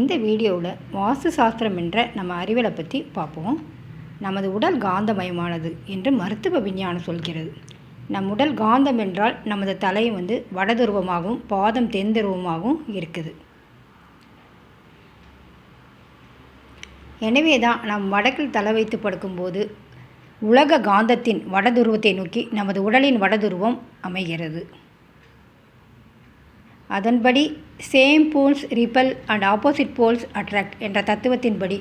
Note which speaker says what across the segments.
Speaker 1: இந்த வீடியோவில் வாஸ்து சாஸ்திரம் என்ற நம்ம அறிவியலை பற்றி பார்ப்போம். நமது உடல் காந்தமயமானது என்று மருத்துவ விஞ்ஞானம் சொல்கிறது. நம் உடல் காந்தம் என்றால் நமது தலை வந்து வடதுருவமாகவும் பாதம் தென்துருவமாகவும் இருக்குது. எனவே தான் நாம் வடக்கில் தலை வைத்து படுக்கும்போது உலக காந்தத்தின் வடதுருவத்தை நோக்கி நமது உடலின் வடதுருவம் அமைகிறது. அதன்படி same poles repel and opposite poles attract என்ற தத்துவத்தின்படி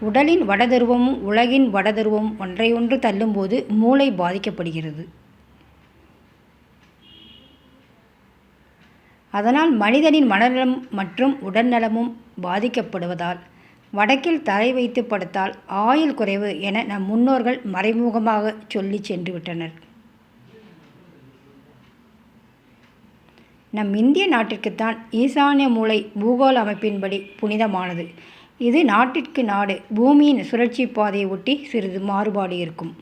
Speaker 1: உடலின் வடதுருவமும் உலகின் வடதுருவமும் ஒன்றையொன்று தள்ளும்போது மூளை பாதிக்கப்படுகிறது. அதனால் மனிதனின் மனநலம் மற்றும் உடல்நலமும் பாதிக்கப்படுவதால் வடக்கில் தலை வைத்து படுத்தால் ஆயுள் குறைவு என நம் முன்னோர்கள் மறைமுகமாக சொல்லி சென்று விட்டனர் நம் இந்திய நாட்டிற்குத்தான் ஈசானிய மூலை பூகோள அமைப்பின்படி புனிதமானது. இது நாட்டிற்கு நாடு பூமியின் சுழற்சி பாதையை ஒட்டி சிறிது மாறுபாடு இருக்கும்.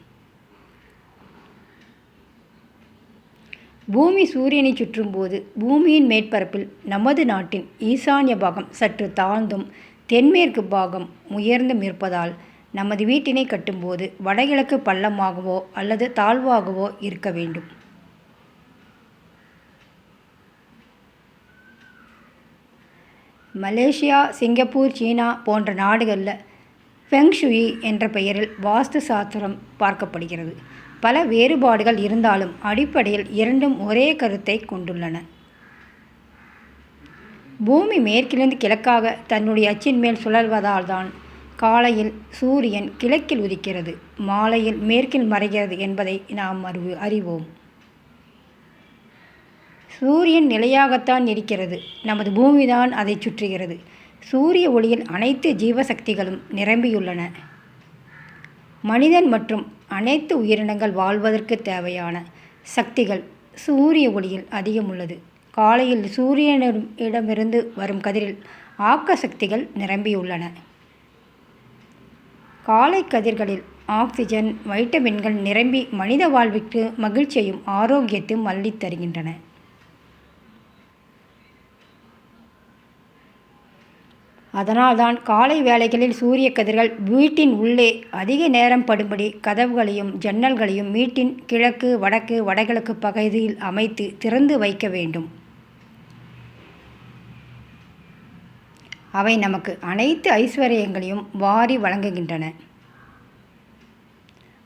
Speaker 1: பூமி சூரியனை சுற்றும்போது பூமியின் மேற்பரப்பில் நமது நாட்டின் ஈசானிய பாகம் சற்று தாழ்ந்தும் தென்மேற்கு பாகம் உயர்ந்தும் இருப்பதால் நமது வீட்டினை கட்டும்போது வடகிழக்கு பள்ளமாகவோ அல்லது தாழ்வாகவோ இருக்க வேண்டும். மலேசியா சிங்கப்பூர் சீனா போன்ற நாடுகளில் ஃபெங்ஷுயி என்ற பெயரில் வாஸ்து சாஸ்திரம் பார்க்கப்படுகிறது. பல வேறுபாடுகள் இருந்தாலும் அடிப்படையில் இரண்டும் ஒரே கருத்தை கொண்டுள்ளன. பூமி மேற்கிலிருந்து கிழக்காக தன்னுடைய அச்சின் மேல் சுழல்வதால் தான் காலையில் சூரியன் கிழக்கில் உதிக்கிறது. மாலையில் மேற்கில் மறைகிறது என்பதை நாம் அறிவு அறிவோம். சூரியன் நிலையாகத்தான் இருக்கிறது. நமது பூமிதான் அதை சுற்றுகிறது. சூரிய ஒளியில் அனைத்து ஜீவசக்திகளும் நிரம்பியுள்ளன. மனிதன் மற்றும் அனைத்து உயிரினங்கள் வாழ்வதற்கு தேவையான சக்திகள் சூரிய ஒளியில் அதிகம் உள்ளது. காலையில் சூரியனிடமிருந்து வரும் கதிரில் ஆக்க சக்திகள் நிரம்பியுள்ளன. காலை கதிர்களில் ஆக்சிஜன் வைட்டமின்கள் நிரம்பி மனித வாழ்விற்கு மகிழ்ச்சியையும் ஆரோக்கியத்தையும் மல்லித் தருகின்றன அதனால்தான் காலை வேளைகளில் சூரிய கதிர்கள் வீட்டின் உள்ளே அதிக நேரம் படும்படி கதவுகளையும் ஜன்னல்களையும் வீட்டின் கிழக்கு வடக்கு வடகிழக்கு பகுதியில் அமைத்து திறந்து வைக்க வேண்டும். அவை நமக்கு அனைத்து ஐஸ்வர்யங்களையும் வாரி வழங்குகின்றன.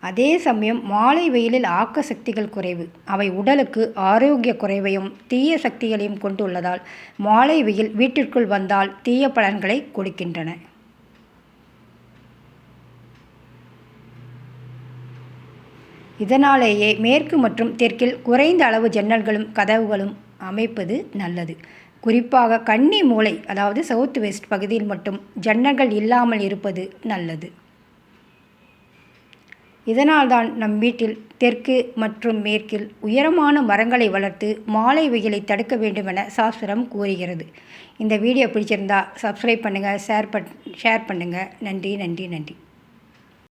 Speaker 1: அதே சமயம் மாலை வெயிலில் ஆக்க சக்திகள் குறைவு. அவை உடலுக்கு ஆரோக்கிய குறைவையும் தீய சக்திகளையும் கொண்டுள்ளதால் மாலை வெயில் வீட்டிற்குள் வந்தால் தீய பலன்களை கொடுக்கின்றன. இதனாலேயே மேற்கு மற்றும் தெற்கில் குறைந்த அளவு ஜன்னல்களும் கதவுகளும் அமைப்பது நல்லது. குறிப்பாக கன்னி மூலை அதாவது சவுத் வெஸ்ட் பகுதியில் மட்டும் ஜன்னல்கள் இல்லாமல் இருப்பது நல்லது. இதனால்தான் நம் வீட்டில் தெற்கு மற்றும் மேற்கில் உயரமான மரங்களை வளர்த்து மாலை வெயிலை தடுக்க வேண்டுமென சாஸ்திரம் கூறுகிறது. இந்த வீடியோ பிடிச்சிருந்தா சப்ஸ்கிரைப் பண்ணுங்கள் ஷேர் பண் ஷேர் பண்ணுங்கள் நன்றி நன்றி நன்றி.